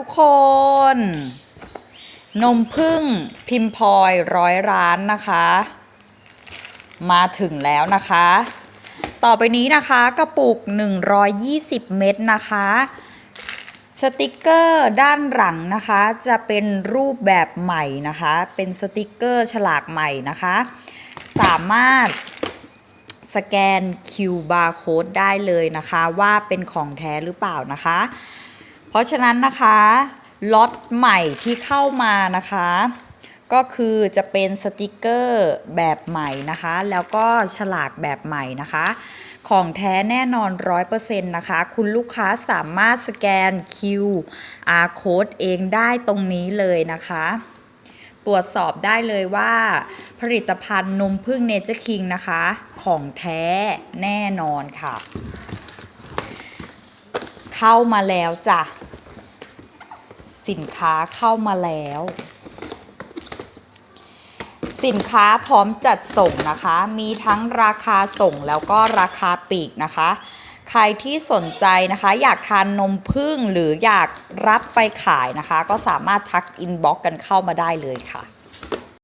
ทุกคน นมพึ่งพิมพ์พลอยร้อยร้านนะคะ มาถึงแล้วนะคะ ต่อไปนี้นะคะกระปุก 120 เม็ดนะคะ สติกเกอร์ด้านหลังนะคะ จะเป็นรูปแบบใหม่นะคะ เป็นสติกเกอร์ฉลากใหม่นะคะ สามารถสแกน QR code ได้เลยนะคะ ว่าเป็นของแท้หรือเปล่านะคะ เพราะฉะนั้นนะคะล็อตใหม่ที่เข้ามานะคะ ก็คือจะเป็นสติกเกอร์แบบใหม่นะคะ แล้วก็ฉลากแบบใหม่นะคะ ของแท้แน่นอน 100%นะคะ คุณลูกค้าสามารถสแกน QR code เองได้ตรงนี้เลยนะคะตรวจสอบได้เลยว่า ผลิตภัณฑ์นมพึ่งเนเจอร์คิงนะคะ ของแท้แน่นอนค่ะ เข้ามาแล้วจ้ะ สินค้าเข้ามาแล้ว สินค้าพร้อมจัดส่งนะคะ มีทั้งราคาส่งแล้วก็ราคาปีกนะคะ ใครที่สนใจนะคะ อยากทานนมพึ่งหรืออยากรับไปขายนะคะ ก็สามารถทักอินบ็อกกันเข้ามาได้เลยค่ะ